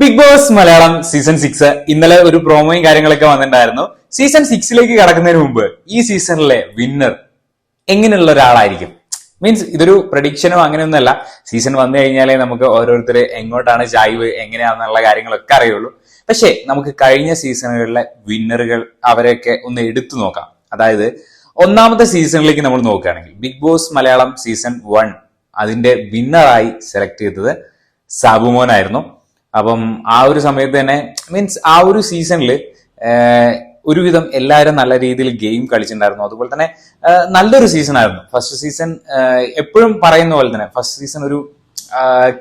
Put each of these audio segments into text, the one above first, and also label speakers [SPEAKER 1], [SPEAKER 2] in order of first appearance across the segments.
[SPEAKER 1] Big boss Malayalam season six ഇന്നലെ ഒരു പ്രോമോയും കാര്യങ്ങളൊക്കെ വന്നിട്ടുണ്ടായിരുന്നു. സീസൺ സിക്സിലേക്ക് കടക്കുന്നതിന് മുമ്പ് ഈ സീസണിലെ വിന്നർ എങ്ങനെയുള്ള ഒരാളായിരിക്കും? മീൻസ് ഇതൊരു പ്രഡിക്ഷനോ അങ്ങനെയൊന്നുമല്ല. സീസൺ വന്നു കഴിഞ്ഞാലേ നമുക്ക് ഓരോരുത്തർ എങ്ങോട്ടാണ് ചായ്വ് എങ്ങനെയാണെന്നുള്ള കാര്യങ്ങളൊക്കെ അറിയുള്ളൂ. പക്ഷേ നമുക്ക് കഴിഞ്ഞ സീസണുകളിലെ വിന്നറുകൾ അവരെയൊക്കെ ഒന്ന് എടുത്തു നോക്കാം. അതായത് ഒന്നാമത്തെ സീസണിലേക്ക് നമ്മൾ നോക്കുകയാണെങ്കിൽ big boss Malayalam season one അതിന്റെ വിന്നറായി സെലക്ട് ചെയ്തത് സാബുമോനായിരുന്നു. അപ്പം ആ ഒരു സമയത്ത് തന്നെ മീൻസ് ആ ഒരു സീസണിൽ ഒരുവിധം എല്ലാവരും നല്ല രീതിയിൽ ഗെയിം കളിച്ചിട്ടുണ്ടായിരുന്നു. അതുപോലെ തന്നെ നല്ലൊരു സീസൺ ആയിരുന്നു ഫസ്റ്റ് സീസൺ എപ്പോഴും പറയുന്ന പോലെ തന്നെ ഫസ്റ്റ് സീസൺ ഒരു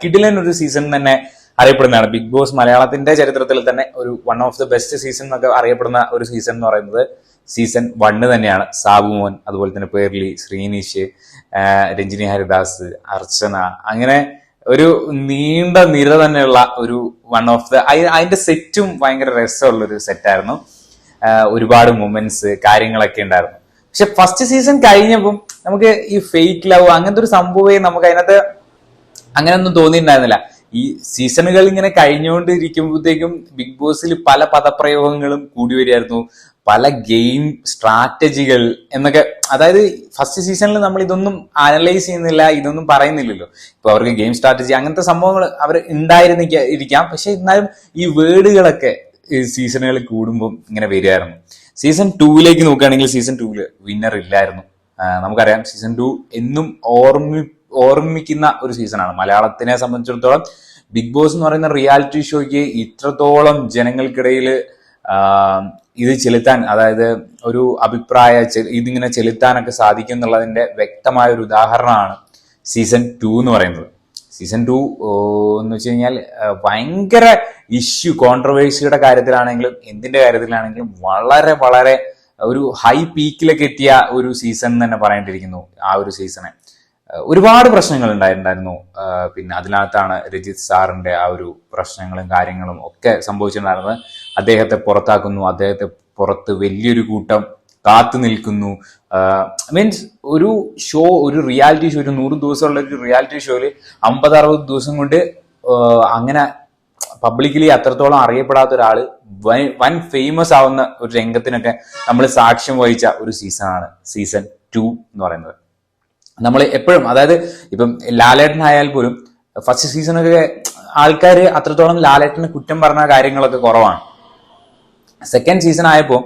[SPEAKER 1] കിഡിലൻ ഒരു സീസൺ തന്നെ അറിയപ്പെടുന്നതാണ്. ബിഗ് ബോസ് മലയാളത്തിന്റെ ചരിത്രത്തിൽ തന്നെ ഒരു one of the best season എന്നൊക്കെ അറിയപ്പെടുന്ന ഒരു സീസൺ എന്ന് പറയുന്നത് സീസൺ വണ്ണ് തന്നെയാണ്. സാബുമോൻ അതുപോലെ തന്നെ പേർലി ശ്രീനീഷ് രഞ്ജിനി ഹരിദാസ് അർച്ചന അങ്ങനെ ഒരു നീണ്ട നിര തന്നെയുള്ള ഒരു വൺ ഓഫ് ദ അതിന്റെ സെറ്റും ഭയങ്കര രസമുള്ള ഒരു സെറ്റായിരുന്നു ഒരുപാട് മൊമെന്റ്സ് കാര്യങ്ങളൊക്കെ ഉണ്ടായിരുന്നു. പക്ഷെ ഫസ്റ്റ് സീസൺ കഴിഞ്ഞപ്പം നമുക്ക് ഈ ഫേക്ക് ലവ് അങ്ങനത്തെ ഒരു സംഭവമേ നമുക്ക് അതിനകത്ത് അങ്ങനെയൊന്നും തോന്നിയിട്ടുണ്ടായിരുന്നില്ല. ഈ സീസണുകൾ ഇങ്ങനെ കഴിഞ്ഞുകൊണ്ടിരിക്കുമ്പോഴത്തേക്കും ബിഗ് ബോസിൽ പല പദപ്രയോഗങ്ങളും കൂടി വരികയായിരുന്നു. പല ഗെയിം സ്ട്രാറ്റജികൾ എന്നൊക്കെ അതായത് ഫസ്റ്റ് സീസണിൽ നമ്മൾ ഇതൊന്നും അനലൈസ് ചെയ്യുന്നില്ല ഇതൊന്നും പറയുന്നില്ലല്ലോ. ഇപ്പൊ അവർക്ക് ഗെയിം സ്ട്രാറ്റജി അങ്ങനത്തെ സംഭവങ്ങൾ അവർ ഉണ്ടായിരുന്നിക്ക ഇരിക്കാം. പക്ഷെ എന്നാലും ഈ വേർഡുകളൊക്കെ സീസണുകൾ കൂടുമ്പോൾ ഇങ്ങനെ വരികയായിരുന്നു. സീസൺ ടൂവിലേക്ക് നോക്കുകയാണെങ്കിൽ സീസൺ ടൂവിൽ വിന്നർ ഇല്ലായിരുന്നു. നമുക്കറിയാം സീസൺ ടു എന്നും ഓർമ്മി ഓർമ്മിക്കുന്ന ഒരു സീസണാണ്. മലയാളത്തിനെ സംബന്ധിച്ചിടത്തോളം ബിഗ് ബോസ് എന്ന് പറയുന്ന റിയാലിറ്റി ഷോയ്ക്ക് ഇത്രത്തോളം ജനങ്ങൾക്കിടയിൽ ഇത് ചെലുത്താൻ അതായത് ഒരു അഭിപ്രായ ഇതിങ്ങനെ ചെലുത്താനൊക്കെ സാധിക്കും എന്നുള്ളതിന്റെ വ്യക്തമായ ഒരു ഉദാഹരണമാണ് സീസൺ ടു എന്ന് പറയുന്നത്. സീസൺ ടു എന്ന് വെച്ച് കഴിഞ്ഞാൽ ഭയങ്കര ഇഷ്യൂ കോൺട്രവേഴ്സിയുടെ കാര്യത്തിലാണെങ്കിലും എന്തിന്റെ കാര്യത്തിലാണെങ്കിലും വളരെ വളരെ ഒരു ഹൈ പീക്കിലേക്ക് എത്തിയ ഒരു സീസൺ തന്നെ പറയേണ്ടിയിരിക്കുന്നു ആ ഒരു സീസണെ. ഒരുപാട് പ്രശ്നങ്ങൾ ഉണ്ടായിട്ടുണ്ടായിരുന്നു. പിന്നെ അതിനകത്താണ് രജിത് സാറിന്റെ ആ ഒരു പ്രശ്നങ്ങളും കാര്യങ്ങളും ഒക്കെ സംഭവിച്ചിട്ടുണ്ടായിരുന്നത്. അദ്ദേഹത്തെ പുറത്താക്കുന്നു. അദ്ദേഹത്തെ പുറത്ത് വലിയൊരു കൂട്ടം കാത്തു നിൽക്കുന്നു. മീൻസ് ഒരു ഷോ ഒരു റിയാലിറ്റി ഷോ ഒരു നൂറ് ദിവസമുള്ള ഒരു റിയാലിറ്റി ഷോയിൽ അമ്പത് അറുപത് ദിവസം കൊണ്ട് അങ്ങനെ പബ്ലിക്കലി അത്രത്തോളം അറിയപ്പെടാത്ത ഒരാൾ വൻ- ഫേമസ് ആവുന്ന ഒരു രംഗത്തിനൊക്കെ നമ്മൾ സാക്ഷ്യം വഹിച്ച ഒരു സീസണാണ് സീസൺ ടു എന്ന് പറയുന്നത്. നമ്മൾ എപ്പോഴും അതായത് ഇപ്പം ലാലേട്ടൻ ആയാൽ പോലും ഫസ്റ്റ് സീസണൊക്കെ ആൾക്കാർ അത്രത്തോളം ലാലേട്ടനെ കുറ്റം പറഞ്ഞ കാര്യങ്ങളൊക്കെ കുറവാണ്. സെക്കൻഡ് സീസൺ ആയപ്പോൾ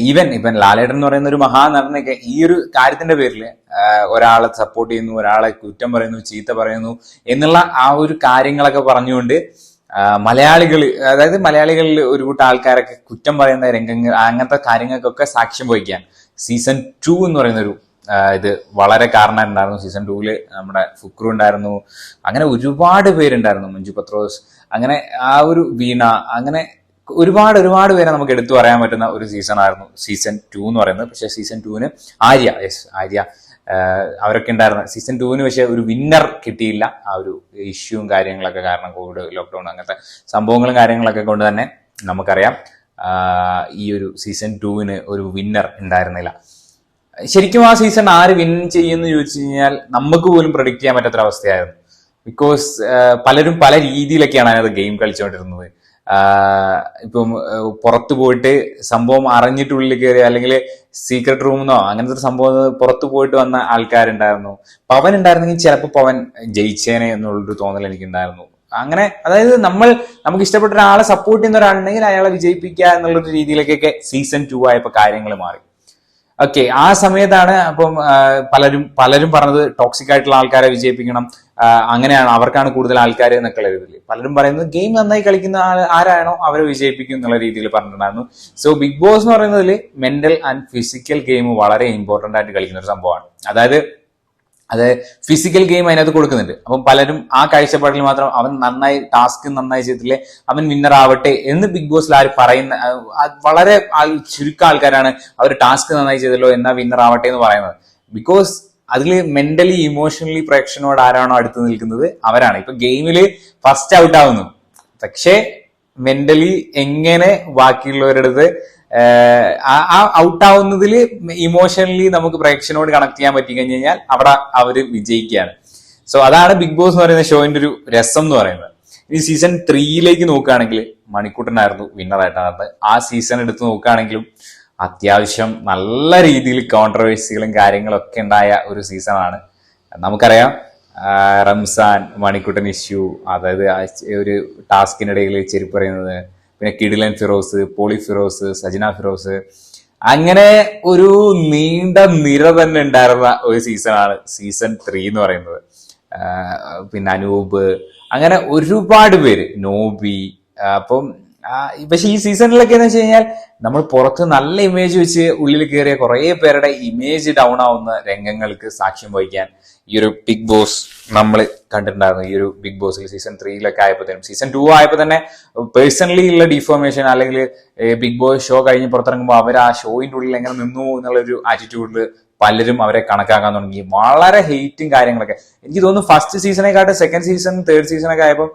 [SPEAKER 1] ഈവൻ ഇപ്പം ലാലേട്ടൻ എന്ന് പറയുന്ന ഒരു മഹാനടനൊക്കെ ഈ ഒരു കാര്യത്തിന്റെ പേരിൽ ഒരാളെ സപ്പോർട്ട് ചെയ്യുന്നു ഒരാളെ കുറ്റം പറയുന്നു ചീത്ത പറയുന്നു എന്നുള്ള ആ ഒരു കാര്യങ്ങളൊക്കെ പറഞ്ഞുകൊണ്ട് മലയാളികൾ അതായത് മലയാളികളിൽ ഒരു കൂട്ടം ആൾക്കാരൊക്കെ കുറ്റം പറയുന്ന രംഗങ്ങൾ അങ്ങനത്തെ കാര്യങ്ങൾക്കൊക്കെ സാക്ഷ്യം വഹിക്കാൻ സീസൺ ടു എന്ന് പറയുന്ന ഒരു ഇത് വളരെ കാരണം കാരണമായിട്ടുണ്ടായിരുന്നു സീസൺ ടൂവിൽ നമ്മുടെ ഫുക്രു ഉണ്ടായിരുന്നു. അങ്ങനെ ഒരുപാട് പേരുണ്ടായിരുന്നു. മഞ്ജു പത്രോസ് അങ്ങനെ ആ ഒരു വീണ അങ്ങനെ ഒരുപാട് ഒരുപാട് പേരെ നമുക്ക് എടുത്തു പറയാൻ പറ്റുന്ന ഒരു സീസൺ ആയിരുന്നു സീസൺ ടു എന്ന് പറയുന്നത്. പക്ഷേ സീസൺ ടുവിന് ആര്യ യെസ് ആര്യ അവരൊക്കെ ഉണ്ടായിരുന്ന സീസൺ ടുവിന് പക്ഷേ ഒരു വിന്നർ കിട്ടിയില്ല. ആ ഒരു ഇഷ്യൂവും കാര്യങ്ങളൊക്കെ കാരണം കോവിഡ് ലോക്ക്ഡൌൺ അങ്ങനത്തെ സംഭവങ്ങളും കാര്യങ്ങളൊക്കെ കൊണ്ട് തന്നെ നമുക്കറിയാം ഈ ഒരു സീസൺ ടുവിന് ഒരു വിന്നർ ഉണ്ടായിരുന്നില്ല. ശരിക്കും ആ സീസൺ ആര് വിൻ ചെയ്യുമെന്ന് ചോദിച്ചു കഴിഞ്ഞാൽ നമുക്ക് പോലും പ്രൊഡിക്ട് ചെയ്യാൻ പറ്റാത്തൊരവസ്ഥയായിരുന്നു. ബിക്കോസ് പലരും പല രീതിയിലൊക്കെയാണ് അതിനകത്ത് ഗെയിം കളിച്ചുകൊണ്ടിരുന്നത്. ഇപ്പം പുറത്തു പോയിട്ട് സംഭവം അറിഞ്ഞിട്ടുള്ളിൽ കയറി അല്ലെങ്കിൽ സീക്രട്ട് റൂമെന്നോ അങ്ങനത്തെ ഒരു സംഭവം പുറത്തു പോയിട്ട് വന്ന ആൾക്കാരുണ്ടായിരുന്നു. പവൻ ഉണ്ടായിരുന്നെങ്കിൽ ചിലപ്പോൾ പവൻ ജയിച്ചേനെ എന്നുള്ളൊരു തോന്നൽ എനിക്കുണ്ടായിരുന്നു. അങ്ങനെ അതായത് നമ്മൾ നമുക്ക് ഇഷ്ടപ്പെട്ട ഒരാളെ സപ്പോർട്ട് ചെയ്യുന്ന ഒരാളുണ്ടെങ്കിൽ അയാളെ വിജയിപ്പിക്കുക എന്നുള്ളൊരു രീതിയിലേക്കൊക്കെ സീസൺ ടു ആയപ്പോൾ കാര്യങ്ങൾ മാറി. ഓക്കെ ആ സമയത്താണ് അപ്പം പലരും പലരും പറഞ്ഞത് ടോക്സിക് ആയിട്ടുള്ള ആൾക്കാരെ വിജയിപ്പിക്കണം. അങ്ങനെയാണ് അവർക്കാണ് കൂടുതൽ ആൾക്കാർ എന്നൊക്കെയുള്ള രീതിയിൽ പലരും പറയുന്നത് ഗെയിം നന്നായി കളിക്കുന്ന ആരാണോ അവരെ വിജയിപ്പിക്കും എന്നുള്ള രീതിയിൽ പറഞ്ഞിട്ടുണ്ടായിരുന്നു. സോ ബിഗ് ബോസ് എന്ന് പറയുന്നതിൽ മെന്റൽ ആൻഡ് ഫിസിക്കൽ ഗെയിം വളരെ ഇമ്പോർട്ടന്റ് ആയിട്ട് കളിക്കുന്ന ഒരു സംഭവമാണ്. അതായത് അത് ഫിസിക്കൽ ഗെയിം അതിനകത്ത് കൊടുക്കുന്നുണ്ട്. അപ്പം പലരും ആ കാഴ്ചപ്പാടിൽ മാത്രം അവൻ നന്നായി ടാസ്ക് നന്നായി ചെയ്തില്ലേ അവൻ വിന്നർ ആവട്ടെ എന്ന് ബിഗ് ബോസിൽ ആര് പറയുന്ന വളരെ ചുരുക്കം ആൾക്കാരാണ് അവർ ടാസ്ക് നന്നായി ചെയ്തല്ലോ എന്നാ വിന്നർ ആവട്ടെ എന്ന് പറയുന്നത്. ബിക്കോസ് അതിൽ മെന്റലി ഇമോഷണലി പ്രേക്ഷകനോട് ആരാണോ അടുത്ത് നിൽക്കുന്നത് അവരാണ്. ഇപ്പൊ ഗെയിമിൽ ഫസ്റ്റ് ഔട്ട് ആവുന്നു. പക്ഷേ മെന്റലി എങ്ങനെ ബാക്കിയുള്ളവരുടെ ആ- ഔട്ട് ആവുന്നതിൽ ഇമോഷണലി നമുക്ക് പ്രേക്ഷകനോട് കണക്ട് ചെയ്യാൻ പറ്റി കഴിഞ്ഞു കഴിഞ്ഞാൽ അവിടെ അവർ വിജയിക്കുകയാണ്. സോ അതാണ് ബിഗ് ബോസ് എന്ന് പറയുന്ന ഷോയിന്റെ ഒരു രസം എന്ന് പറയുന്നത്. ഈ സീസൺ ത്രീയിലേക്ക് നോക്കുകയാണെങ്കിൽ മണിക്കൂട്ടനായിരുന്നു വിന്നറായിട്ടാണ് ആ സീസൺ എടുത്ത് നോക്കുകയാണെങ്കിലും അത്യാവശ്യം നല്ല രീതിയിൽ കോൺട്രവേഴ്സികളും കാര്യങ്ങളൊക്കെ ഉണ്ടായ ഒരു സീസണാണ് നമുക്കറിയാം റംസാൻ മണിക്കുട്ടൻ ഇഷ്യൂ അതായത് ഒരു ടാസ്കിനിടയിൽ ചെരുപ്പ് പറയുന്നത് പിന്നെ കിഡിലൻ ഫിറോസ് പോളി ഫിറോസ് സജന ഫിറോസ്. അങ്ങനെ ഒരു നീണ്ട നിര തന്നെ ഉണ്ടായിരുന്ന ഒരു സീസണാണ് സീസൺ ത്രീ എന്ന് പറയുന്നത്. പിന്നെ അനൂപ് അങ്ങനെ ഒരുപാട് പേര് നോബി അപ്പം പക്ഷെ ഈ സീസണിലൊക്കെ എന്ന് വെച്ച് കഴിഞ്ഞാൽ നമ്മൾ പുറത്ത് നല്ല ഇമേജ് വെച്ച് ഉള്ളിൽ കയറിയ കുറെ പേരുടെ ഇമേജ് ഡൗൺ ആവുന്ന രംഗങ്ങൾക്ക് സാക്ഷ്യം വഹിക്കാൻ ഈ ഒരു ബിഗ് ബോസ് നമ്മൾ കണ്ടിട്ടുണ്ടായിരുന്നു. ഈ ഒരു ബിഗ് ബോസിൽ സീസൺ ത്രീയിലൊക്കെ ആയപ്പോഴത്തേനും സീസൺ ടു ആയപ്പോൾ തന്നെ പേഴ്സണലി ഉള്ള ഡിഫോർമേഷൻ അല്ലെങ്കിൽ ബിഗ് ബോസ് ഷോ കഴിഞ്ഞ് പുറത്തിറങ്ങുമ്പോൾ അവർ ആ ഷോയിന്റെ ഉള്ളിൽ എങ്ങനെ നിന്നു എന്നുള്ളൊരു ആറ്റിറ്റ്യൂഡിൽ പലരും അവരെ കണക്കാക്കാൻ തുടങ്ങി. വളരെ ഹെയ്റ്റും കാര്യങ്ങളൊക്കെ. എനിക്ക് തോന്നുന്നു ഫസ്റ്റ് സീസണെക്കാട്ട് സെക്കൻഡ് സീസൺ തേർഡ് സീസണൊക്കെ ആയപ്പോൾ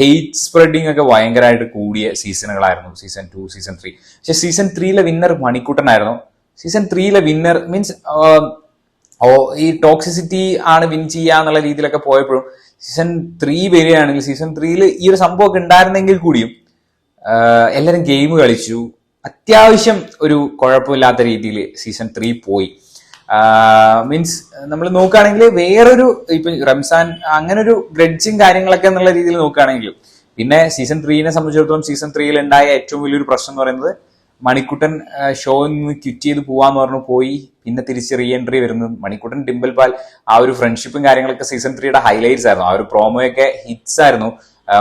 [SPEAKER 1] ഹെയ്റ്റ് സ്പ്രെഡിങ് ഒക്കെ ഭയങ്കരമായിട്ട് കൂടിയ സീസണുകളായിരുന്നു സീസൺ ടു സീസൺ ത്രീ പക്ഷെ സീസൺ ത്രീയിലെ വിന്നർ മണിക്കുട്ടനായിരുന്നു. സീസൺ ത്രീയിലെ വിന്നർ മീൻസ് ഓ ഈ ടോക്സിസിറ്റി ആണ് വിൻ ചെയ്യുക എന്നുള്ള രീതിയിലൊക്കെ പോയപ്പോഴും സീസൺ ത്രീ വരികയാണെങ്കിൽ സീസൺ ത്രീയിൽ ഈ ഒരു സംഭവമൊക്കെ ഉണ്ടായിരുന്നെങ്കിൽ കൂടിയും എല്ലാവരും ഗെയിം കളിച്ചു. അത്യാവശ്യം ഒരു കുഴപ്പമില്ലാത്ത രീതിയിൽ സീസൺ ത്രീ പോയി. മീൻസ് നമ്മൾ നോക്കുകയാണെങ്കിൽ വേറൊരു ഇപ്പം റംസാൻ അങ്ങനെ ഒരു ഗ്രഡ്ജും കാര്യങ്ങളൊക്കെ എന്നുള്ള രീതിയിൽ നോക്കുകയാണെങ്കിലും പിന്നെ സീസൺ ത്രീനെ സംബന്ധിച്ചിടത്തോളം സീസൺ ത്രീയിൽ ഉണ്ടായ ഏറ്റവും വലിയൊരു പ്രശ്നം എന്ന് പറയുന്നത് മണിക്കുട്ടൻ ഷോയിൽ നിന്ന് ക്വിറ്റ് ചെയ്ത് പോവാന്ന് പറഞ്ഞു പോയി പിന്നെ തിരിച്ച് റീ എൻട്രി വരുന്നത് മണിക്കുട്ടൻ ഡിംബൽ പാൽ ആ ഒരു ഫ്രണ്ട്ഷിപ്പും കാര്യങ്ങളൊക്കെ സീസൺ ത്രീയുടെ ഹൈലൈറ്റ്സ് ആയിരുന്നു. ആ ഒരു പ്രോമോയൊക്കെ ഹിറ്റ്സ് ആയിരുന്നു.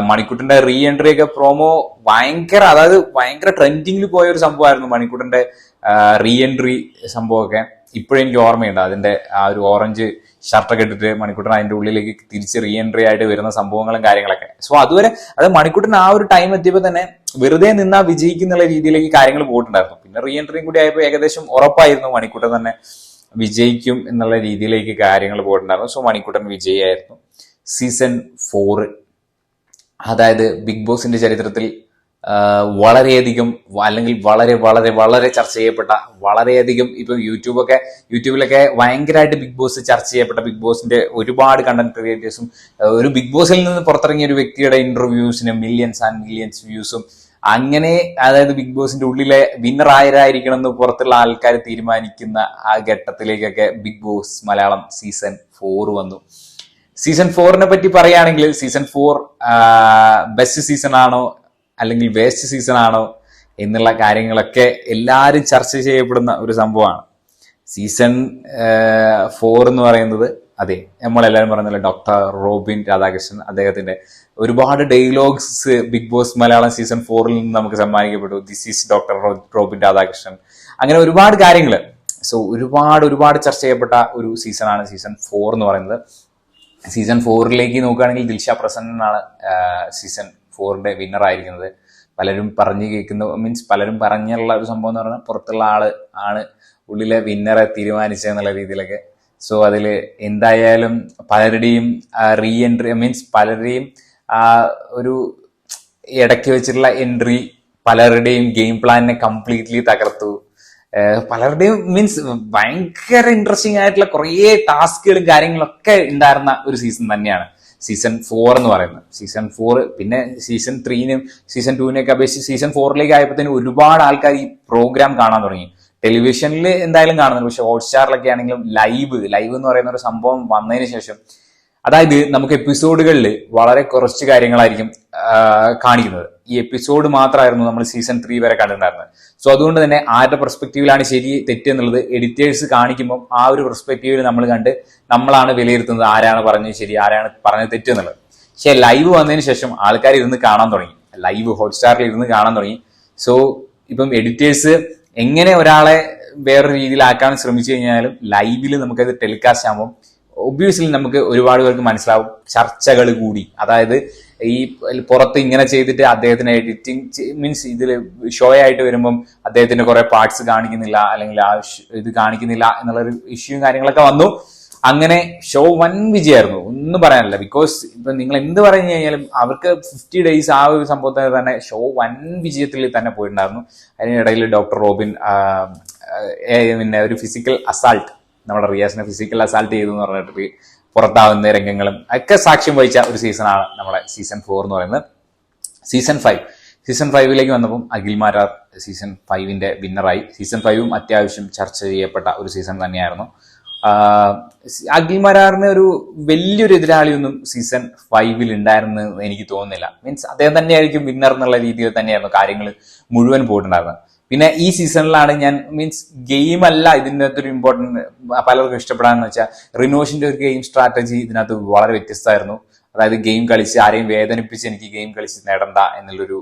[SPEAKER 1] മണിക്കുട്ടന്റെ റീ എൻട്രി ഒക്കെ പ്രോമോ ഭയങ്കര അതായത് ഭയങ്കര ട്രെൻഡിങ്ങിൽ പോയ ഒരു സംഭവമായിരുന്നു മണിക്കുട്ടന്റെ റീ എൻട്രി സംഭവമൊക്കെ. ഇപ്പോഴും എനിക്ക് ഓർമ്മയുണ്ട് അതിന്റെ ആ ഒരു ഓറഞ്ച് ഷർട്ടൊക്കെ ഇട്ടിട്ട് മണിക്കുട്ടൻ അതിന്റെ ഉള്ളിലേക്ക് തിരിച്ച് റീ എൻട്രി ആയിട്ട് വരുന്ന സംഭവങ്ങളും കാര്യങ്ങളൊക്കെ. സോ അതുവരെ അത് മണിക്കുട്ടൻ ആ ഒരു ടൈം എത്തിയപ്പോൾ തന്നെ വെറുതെ നിന്നാ വിജയിക്കുന്നുള്ള രീതിയിലേക്ക് കാര്യങ്ങൾ പോയിട്ടുണ്ടായിരുന്നു. പിന്നെ റീ എൻട്രിയും കൂടി ആയപ്പോൾ ഏകദേശം ഉറപ്പായിരുന്നു മണിക്കുട്ടൻ തന്നെ വിജയിക്കും എന്നുള്ള രീതിയിലേക്ക് കാര്യങ്ങൾ പോയിട്ടുണ്ടായിരുന്നു. സോ മണിക്കുട്ടൻ വിജയിയായിരുന്നു. സീസൺ ഫോറ് അതായത് ബിഗ് ബോസിന്റെ ചരിത്രത്തിൽ വളരെയധികം അല്ലെങ്കിൽ വളരെ വളരെ വളരെ ചർച്ച ചെയ്യപ്പെട്ട വളരെയധികം ഇപ്പൊ യൂട്യൂബൊക്കെ യൂട്യൂബിലൊക്കെ ഭയങ്കരമായിട്ട് ബിഗ് ബോസ് ചർച്ച ചെയ്യപ്പെട്ട ബിഗ് ബോസിന്റെ ഒരുപാട് കണ്ടന്റ് ക്രിയേറ്റേഴ്സും ഒരു ബിഗ് ബോസിൽ നിന്ന് പുറത്തിറങ്ങിയ ഒരു വ്യക്തിയുടെ ഇന്റർവ്യൂസിന് മില്യൺസ് ആൻഡ് മില്യൺസ് വ്യൂസും അങ്ങനെ അതായത് ബിഗ് ബോസിന്റെ ഉള്ളിലെ വിന്നർ ആരായിരിക്കണം എന്ന് പുറത്തുള്ള ആൾക്കാർ തീരുമാനിക്കുന്ന ആ ഘട്ടത്തിലേക്കൊക്കെ big boss Malayalam season four വന്നു. സീസൺ ഫോറിനെ പറ്റി പറയുകയാണെങ്കിൽ സീസൺ ഫോർ ബെസ്റ്റ് സീസൺ ആണോ അല്ലെങ്കിൽ വേസ്റ്റ് സീസൺ ആണോ എന്നുള്ള കാര്യങ്ങളൊക്കെ എല്ലാവരും ചർച്ച ചെയ്യപ്പെടുന്ന ഒരു സംഭവമാണ്. സീസൺ ഫോർ എന്ന് പറയുന്നത് അതെ നമ്മളെല്ലാവരും പറയുന്നില്ല ഡോക്ടർ റോബിൻ രാധാകൃഷ്ണൻ അദ്ദേഹത്തിന്റെ ഒരുപാട് dialogues big boss Malayalam season ഫോറിൽ നിന്ന് നമുക്ക് സമ്മാനിക്കപ്പെട്ടു. This is doctor Robin Radhakrishnan. അങ്ങനെ ഒരുപാട് കാര്യങ്ങൾ സോ ഒരുപാട് ഒരുപാട് ചർച്ച ചെയ്യപ്പെട്ട ഒരു സീസണാണ് സീസൺ ഫോർ എന്ന് പറയുന്നത്. സീസൺ ഫോറിലേക്ക് നോക്കുകയാണെങ്കിൽ ദിൽഷ പ്രസന്നനാണ് സീസൺ ഫോറിന്റെ വിന്നർ ആയിരിക്കുന്നത്. പലരും പറഞ്ഞു കേൾക്കുന്ന മീൻസ് പലരും പറഞ്ഞുള്ള ഒരു സംഭവം എന്ന് പറഞ്ഞാൽ പുറത്തുള്ള ആൾ ആണ് ഉള്ളിലെ വിന്നറെ തീരുമാനിച്ചെന്നുള്ള രീതിയിലൊക്കെ. സോ അതിൽ എന്തായാലും പലരുടെയും റീ എൻട്രി മീൻസ് പലരുടെയും ആ ഒരു ഇടയ്ക്ക് വെച്ചിട്ടുള്ള എൻട്രി പലരുടെയും ഗെയിം പ്ലാനിനെ കംപ്ലീറ്റ്ലി തകർത്തു. പലരുടെയും മീൻസ് ഭയങ്കര ഇൻട്രസ്റ്റിംഗ് ആയിട്ടുള്ള കുറേ ടാസ്കുകളും കാര്യങ്ങളൊക്കെ ഉണ്ടായിരുന്ന ഒരു സീസൺ തന്നെയാണ്. സീസൺ ഫോർ എന്ന് പറയുന്നത്. സീസൺ ഫോർ പിന്നെ സീസൺ ത്രീനും സീസൺ ടുവിനെയൊക്കെ അപേക്ഷിച്ച് സീസൺ ഫോറിലേക്ക് ആയപ്പോഴത്തേനും ഒരുപാട് ആൾക്കാർ ഈ പ്രോഗ്രാം കാണാൻ തുടങ്ങി. ടെലിവിഷനിൽ എന്തായാലും കാണുന്നുണ്ട്. പക്ഷെ ഹോട്ട്സ്റ്റാറിലൊക്കെ ആണെങ്കിലും ലൈവ് ലൈവ് എന്ന് പറയുന്ന ഒരു സംഭവം വന്നതിന് ശേഷം അതായത് നമുക്ക് എപ്പിസോഡുകളിൽ വളരെ കുറച്ച് കാര്യങ്ങളായിരിക്കും കാണിക്കുന്നത്. ഈ എപ്പിസോഡ് മാത്രമായിരുന്നു നമ്മൾ സീസൺ ത്രീ വരെ കണ്ടിട്ടുണ്ടായിരുന്നത്. സോ അതുകൊണ്ട് തന്നെ ആരുടെ പെർസ്പെക്റ്റീവിലാണ് ശരി തെറ്റെന്നുള്ളത് എഡിറ്റേഴ്സ് കാണിക്കുമ്പോൾ ആ ഒരു പെർസ്പെക്റ്റീവിൽ നമ്മൾ കണ്ട് നമ്മളാണ് വിലയിരുത്തുന്നത് ആരാണ് പറഞ്ഞത് ശരി ആരാണ് പറഞ്ഞത് തെറ്റെന്നുള്ളത് പക്ഷെ ലൈവ് വന്നതിന് ശേഷം ആൾക്കാർ ഇരുന്ന് കാണാൻ തുടങ്ങി. ലൈവ് ഹോട്ട്സ്റ്റാറിൽ ഇരുന്ന് കാണാൻ തുടങ്ങി. സോ ഇപ്പം എഡിറ്റേഴ്സ് എങ്ങനെ ഒരാളെ വേറൊരു രീതിയിലാക്കാൻ ശ്രമിച്ചു കഴിഞ്ഞാലും ലൈവിൽ നമുക്കത് ടെലികാസ്റ്റ് ആകുമ്പോൾ ഒബ്വിയസ്ലി നമുക്ക് ഒരുപാട് പേർക്ക് മനസ്സിലാവും. ചർച്ചകൾ കൂടി. അതായത് ഈ പുറത്ത് ഇങ്ങനെ ചെയ്തിട്ട് അദ്ദേഹത്തിന് എഡിറ്റിംഗ് മീൻസ് ഇതിൽ ഷോ ആയിട്ട് വരുമ്പം അദ്ദേഹത്തിന്റെ കുറെ പാർട്സ് കാണിക്കുന്നില്ല അല്ലെങ്കിൽ ആ ഇത് കാണിക്കുന്നില്ല എന്നുള്ളൊരു ഇഷ്യൂയും കാര്യങ്ങളൊക്കെ വന്നു. അങ്ങനെ ഷോ വൻ വിജയമായിരുന്നു. ഒന്നും പറയാനില്ല. ബിക്കോസ് ഇപ്പൊ നിങ്ങൾ എന്ത് പറഞ്ഞു കഴിഞ്ഞാലും അവർക്ക് ഫിഫ്റ്റി ഡേയ്സ് ആ ഒരു സംഭവത്തിൽ തന്നെ ഷോ വൻ വിജയത്തിൽ തന്നെ പോയിട്ടുണ്ടായിരുന്നു. അതിനിടയിൽ ഡോക്ടർ റോബിൻ പിന്നെ ഒരു ഫിസിക്കൽ അസാൾട്ട് നമ്മുടെ റിയാസിനെ ഫിസിക്കൽ അസാൾട്ട് ചെയ്തു എന്ന് പറഞ്ഞിട്ട് പുറത്താവുന്ന രംഗങ്ങളും ഒക്കെ സാക്ഷ്യം വഹിച്ച ഒരു സീസണാണ് നമ്മളെ സീസൺ ഫോർ എന്ന് പറയുന്നത്. Season five. സീസൺ ഫൈവിലേക്ക് വന്നപ്പം അഖിൽ മാരാർ സീസൺ ഫൈവിന്റെ വിന്നറായി. സീസൺ ഫൈവും അത്യാവശ്യം ചർച്ച ചെയ്യപ്പെട്ട ഒരു സീസൺ തന്നെയായിരുന്നു. അഖിൽ മരാറിന് ഒരു വലിയൊരു എതിരാളിയൊന്നും സീസൺ ഫൈവിൽ ഉണ്ടായിരുന്നു എനിക്ക് തോന്നുന്നില്ല. മീൻസ് അദ്ദേഹം തന്നെയായിരിക്കും വിന്നർ എന്നുള്ള രീതിയിൽ തന്നെയായിരുന്നു കാര്യങ്ങൾ മുഴുവൻ പോയിട്ടുണ്ടായിരുന്നത്. പിന്നെ ഈ സീസണിലാണ് ഞാൻ മീൻസ് ഗെയിം അല്ല ഇതിനകത്തൊരു ഇമ്പോർട്ടന്റ് പലർക്കും ഇഷ്ടപ്പെടാന്ന് വെച്ചാൽ റിനോഷിന്റെ ഒരു ഗെയിം സ്ട്രാറ്റജി ഇതിനകത്ത് വളരെ വ്യത്യസ്തമായിരുന്നു. അതായത് ഗെയിം കളിച്ച് ആരെയും വേദനിപ്പിച്ച് എനിക്ക് ഗെയിം കളിച്ച് നേടണ്ട എന്നുള്ളൊരു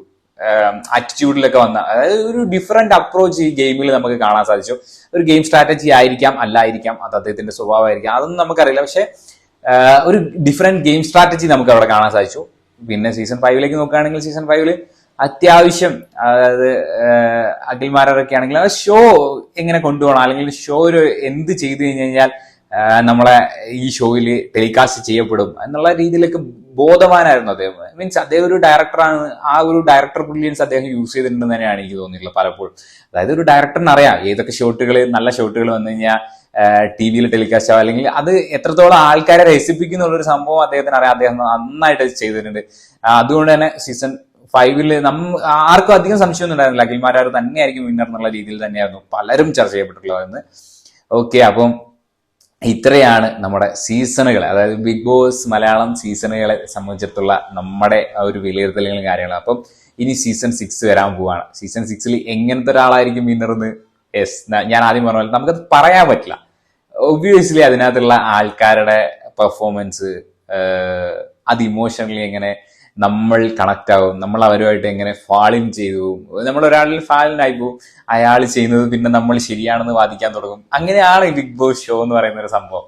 [SPEAKER 1] ആറ്റിറ്റ്യൂഡിലൊക്കെ വന്ന അതായത് ഒരു ഡിഫറെന്റ് അപ്രോച്ച് ഈ ഗെയിമിൽ നമുക്ക് കാണാൻ സാധിച്ചു. ഒരു ഗെയിം സ്ട്രാറ്റജി ആയിരിക്കാം അല്ലായിരിക്കാം അത് അദ്ദേഹത്തിന്റെ സ്വഭാവമായിരിക്കാം അതൊന്നും നമുക്കറിയില്ല. പക്ഷെ ഒരു ഡിഫറെന്റ് ഗെയിം സ്ട്രാറ്റജി നമുക്ക് അവിടെ കാണാൻ സാധിച്ചു. പിന്നെ സീസൺ ഫൈവിലേക്ക് നോക്കുകയാണെങ്കിൽ സീസൺ ഫൈവിൽ അത്യാവശ്യം അതായത് അഖിൽമാരൊക്കെ ആണെങ്കിൽ ആ ഷോ എങ്ങനെ കൊണ്ടുപോകണം? അല്ലെങ്കിൽ ഷോ ഒരു എന്ത് ചെയ്തു കഴിഞ്ഞു കഴിഞ്ഞാൽ നമ്മളെ ഈ ഷോയിൽ ടെലികാസ്റ്റ് ചെയ്യപ്പെടും എന്നുള്ള രീതിയിലൊക്കെ ബോധവാനായിരുന്നു അദ്ദേഹം. മീൻസ് അദ്ദേഹം ഒരു ഡയറക്ടറാണ് ആ ഒരു ഡയറക്ടർ ബ്രില്യൻസ് അദ്ദേഹം യൂസ് ചെയ്തിട്ടുണ്ടെന്ന് തന്നെയാണ് എനിക്ക് തോന്നിയിട്ടുള്ളത് പലപ്പോഴും. അതായത് ഒരു ഡയറക്ടറിന് അറിയാം ഏതൊക്കെ ഷോട്ടുകൾ നല്ല ഷോട്ടുകൾ വന്നു കഴിഞ്ഞാൽ ടി വിയിൽ ടെലികാസ്റ്റ് ആവുക അല്ലെങ്കിൽ അത് എത്രത്തോളം ആൾക്കാരെ രസിപ്പിക്കുന്നുള്ളൊരു സംഭവം അദ്ദേഹത്തിന് അറിയാം. അദ്ദേഹം നന്നായിട്ട് ചെയ്തിട്ടുണ്ട്. അതുകൊണ്ട് തന്നെ സീസൺ ഫൈവിൽ നമ്മ ആർക്കും അധികം സംശയമൊന്നും ഉണ്ടായിരുന്നില്ല. അഖിൽമാരാർ തന്നെയായിരിക്കും വിന്നർ എന്നുള്ള രീതിയിൽ തന്നെയായിരുന്നു പലരും ചർച്ച ചെയ്യപ്പെട്ടിട്ടുള്ളതെന്ന് ഓക്കെ അപ്പം ഇത്രയാണ് നമ്മുടെ സീസണുകൾ. അതായത് ബിഗ് ബോസ് മലയാളം സീസണുകളെ സംബന്ധിച്ചിടത്തുള്ള നമ്മുടെ ആ ഒരു വിലയിരുത്തലുകളും കാര്യങ്ങളും. അപ്പം ഇനി സീസൺ സിക്സ് വരാൻ പോവാണ്. സീസൺ സിക്സിൽ എങ്ങനത്തെ ഒരാളായിരിക്കും വിന്നർ എന്ന്? യെസ് ഞാൻ ആദ്യം പറഞ്ഞ പോലെ നമുക്കത് പറയാൻ പറ്റില്ല. ഒബ്വിയസ്ലി അതിനകത്തുള്ള ആൾക്കാരുടെ പെർഫോമൻസ് അത് ഇമോഷണലി എങ്ങനെ നമ്മൾ കണക്ട് ആവും. നമ്മൾ അവരുമായിട്ട് എങ്ങനെ ഫാളിൻ ചെയ്തു. പോകും നമ്മൾ ഒരാളിൽ ഫാളിൻ ആയി പോകും അയാൾ ചെയ്യുന്നത് പിന്നെ നമ്മൾ ശരിയാണെന്ന് വാദിക്കാൻ തുടങ്ങും. അങ്ങനെയാണ് ഈ ബിഗ് ബോസ് ഷോ എന്ന് പറയുന്ന ഒരു സംഭവം.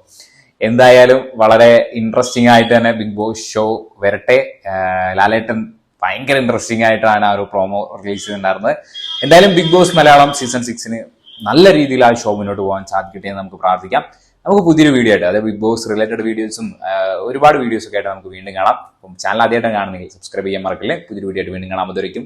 [SPEAKER 1] എന്തായാലും വളരെ ഇൻട്രസ്റ്റിംഗ് ആയിട്ട് തന്നെ ബിഗ് ബോസ് ഷോ വരട്ടെ. ലാലേട്ടൻ ഭയങ്കര ഇൻട്രസ്റ്റിംഗ് ആയിട്ടാണ് ആ ഒരു പ്രോമോ റിലീസ് ചെയ്തിട്ടുണ്ടായിരുന്നത്. എന്തായാലും ബിഗ് ബോസ് മലയാളം സീസൺ സിക്സിന് നല്ല രീതിയിൽ ആ ഷോ മുന്നോട്ട് പോകാൻ സാധിക്കട്ടെ എന്ന് നമുക്ക് പ്രാർത്ഥിക്കാം. നമുക്ക് പുതിയൊരു വീഡിയോ ആയിട്ട് അതായത് ബിഗ് ബോസ് റിലേറ്റഡ് വീഡിയോസും ഒരുപാട് വീഡിയോസ് ഒക്കെ ആയിട്ട് നമുക്ക് വീണ്ടും കാണാം. അപ്പം ചാനൽ ആദ്യമായിട്ടാണ് കാണുന്നെങ്കിൽ സബ്സ്ക്രൈബ് ചെയ്യാൻ മറക്കില്ലേ. പുതിയൊരു വീഡിയോ ആയിട്ട് വീണ്ടും കാണാൻ അതുവരെയും